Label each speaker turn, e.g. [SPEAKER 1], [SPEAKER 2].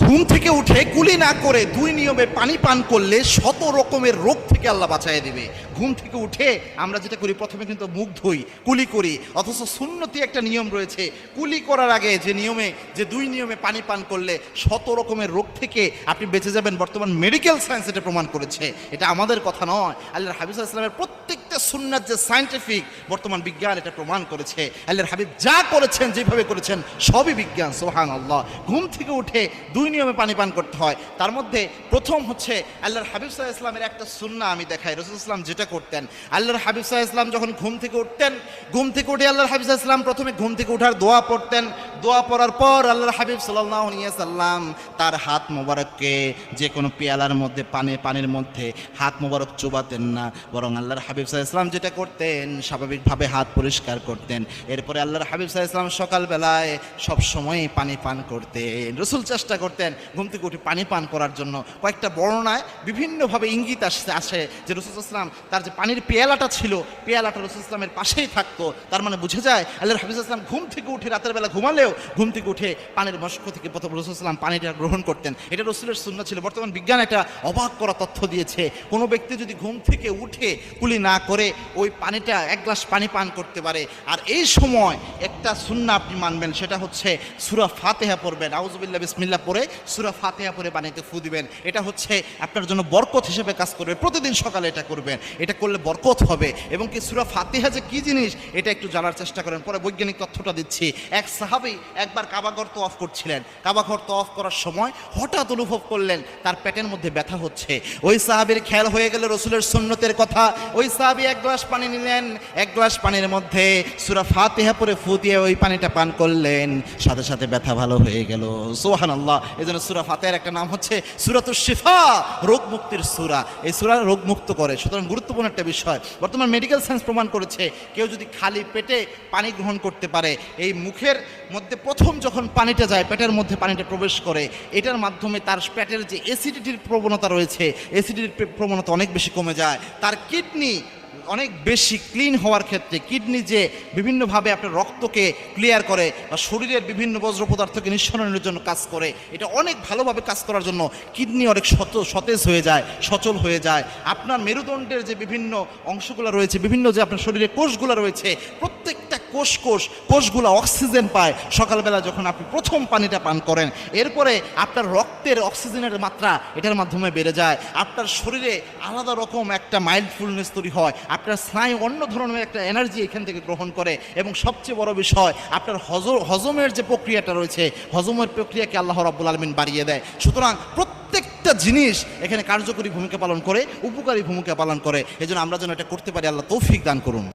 [SPEAKER 1] ঘুম থেকে উঠে কুলি না করে দুই নিয়মে পানি পান করলে শত রকমের রোগ থেকে আল্লাহ বাঁচায় দিবে। ঘুম থেকে উঠে আমরা যেটা করি, প্রথমে কিন্তু মুখ ধুই কুলি করি। অথচ সুন্নতি একটা নিয়ম রয়েছে। কুলি করার আগে যে নিয়মে, যে দুই নিয়মে পানি পান করলে শত রকমের রোগ থেকে আপনি বেঁচে যাবেন। বর্তমান মেডিকেল সায়েন্স এটা প্রমাণ করেছে। এটা আমাদের কথা নয়। আল্লাহর হাবিজ ইসলামের প্রত্যেকটা সুন্নাত যে সায়েন্টিফিক বর্তমান বিজ্ঞান এটা প্রমাণ করেছে। আল্লাহর হাবিব যা করেছেন, যেভাবে করেছেন, সবই বিজ্ঞান সোহান আল্লাহ ঘুম থেকে উঠে দুই নিয়মে পানি পান করতে হয়। তার মধ্যে প্রথম হচ্ছে আল্লাহর হাবিব সাহা ইসলামের একটা সুন্না আমি দেখাই। রসুল ইসলাম যেটা করতেন, আল্লাহর হাবিব সাহা ইসলাম যখন ঘুম থেকে উঠতেন, ঘুম থেকে উঠে আল্লাহর হাবিব সাহা ইসলাম প্রথমে ঘুম থেকে উঠার দোয়া পড়তেন। দোয়া পড়ার পর আল্লাহর হাবিব সাল্লাম তার হাত মোবারককে যে কোনো পেয়ালার মধ্যে, পানে, পানির মধ্যে হাত মোবারক চুবাতেন না, বরং আল্লাহর হাবিব সাহা ইসলাম যেটা করতেন, স্বাভাবিকভাবে হাত পরিষ্কার করতেন। এরপরে আল্লাহর হাবিব সাহা ইসলাম সকালবেলায় সবসময় পানি পান করতেন। রসুল চেষ্টা করতেন ঘুম থেকে উঠে পানি পান করার জন্য। কয়েকটা বর্ণনায় বিভিন্নভাবে ইঙ্গিত আসছে, আসে যে রসুল ইসলাম তার যে পানির পেয়ালাটা ছিল, পেয়ালাটা রসুল ইসলামের পাশেই থাকতো। তার মানে বুঝে যায়, আল্লাহর হাফিজ ইসলাম ঘুম থেকে উঠে রাতের বেলা ঘুমালেও ঘুম থেকে উঠে পানির মস্ক থেকে প্রথম রসুল ইসলাম পানিটা গ্রহণ করতেন। এটা রসুলের শূন্য ছিল। বর্তমান বিজ্ঞান একটা অবাক করা তথ্য দিয়েছে। কোনো ব্যক্তি যদি ঘুম থেকে উঠে কুলি না করে ওই পানিটা, এক গ্লাস পানি পান করতে পারে। আর এই সময় একটা সুন্না আপনি মানবেন, সেটা হচ্ছে সুরা ফাতেহা পড়বেন। আউজবিল্লা বিসমিল্লা পরে সুরা ফাতেহা পরে পানিতে ফু দিবেন। এটা হচ্ছে আপনার জন্য বরকত হিসেবে কাজ করবে। প্রতিদিন সকালে এটা করবেন। এটা করলে বরকত হবে। এবং কি সুরা ফাতেহা যে কি জিনিস, এটা একটু জানার চেষ্টা করেন। পরে বৈজ্ঞানিক তথ্যটা দিচ্ছি। এক সাহাবি একবার কাবাঘর তো অফ করছিলেন। কাবাঘর তো অফ করার সময় হঠাৎ অনুভব করলেন, তার পেটের মধ্যে ব্যথা হচ্ছে। ওই সাহাবির খেয়াল হয়ে গেল রসুলের সুন্নতের কথা। ওই সাহাবি এক গ্লাস পানি নিলেন, এক গ্লাস পানির মধ্যে সুরা ফাতেহা পরে ফু দিয়ে ওই পানিটা পান করলেন। সাথে সাথে ব্যথা ভালো হয়ে গেল। সোহান আল্লাহ এই জন্য সুরা ফাতেহার একটা নাম হচ্ছে সুরাত শিফা, রোগ মুক্তির সুরা। এই সুরা রোগ মুক্ত করে। সুতরাং গুরুত্বপূর্ণ একটা বিষয়, বর্তমান মেডিকেল সায়েন্স প্রমাণ করেছে, কেউ যদি খালি পেটে পানি গ্রহণ করতে পারে, এই মুখের মধ্যে প্রথম যখন পানিটা যায়, পেটের মধ্যে পানিটা প্রবেশ করে, এটার মাধ্যমে তার পেটের যে অ্যাসিডিটির প্রবণতা রয়েছে অ্যাসিডিটির প্রবণতা অনেক বেশি কমে যায়। তার কিডনি অনেক বেশি ক্লিন হওয়ার ক্ষেত্রে কিডনি যে বিভিন্নভাবে আপনার রক্তকে ক্লিয়ার করে বা শরীরের বিভিন্ন বজ্র পদার্থকে নিঃসরণের জন্য কাজ করে, এটা অনেক ভালোভাবে কাজ করার জন্য কিডনি অনেক সত সতেজ হয়ে যায়, সচল হয়ে যায়। আপনার মেরুদণ্ডের যে বিভিন্ন অংশগুলো রয়েছে, বিভিন্ন যে আপনার শরীরে কোষগুলো রয়েছে, প্রত্যেকটা কোষ কোষ, কোষগুলো অক্সিজেন পায়। সকালবেলা যখন আপনি প্রথম পানিটা পান করেন, এরপরে আপনার রক্তের অক্সিজেনের মাত্রা এটার মাধ্যমে বেড়ে যায়। আপনার শরীরে আলাদা রকম একটা মাইন্ডফুলনেস তৈরি হয়। আপনার স্নায়ু অন্য ধরনের একটা এনার্জি এখান থেকে গ্রহণ করে। এবং সবচেয়ে বড় বিষয়, আপনার হজ হজমের যে প্রক্রিয়াটা রয়েছে, হজমের প্রক্রিয়াকে আল্লাহ রাব্বুল আলমিন বাড়িয়ে দেয়। সুতরাং প্রত্যেকটা জিনিস এখানে কার্যকরী ভূমিকা পালন করে, উপকারী ভূমিকা পালন করে। এই জন্য আমরা যেন এটা করতে পারি, আল্লাহ তৌফিক দান করুন।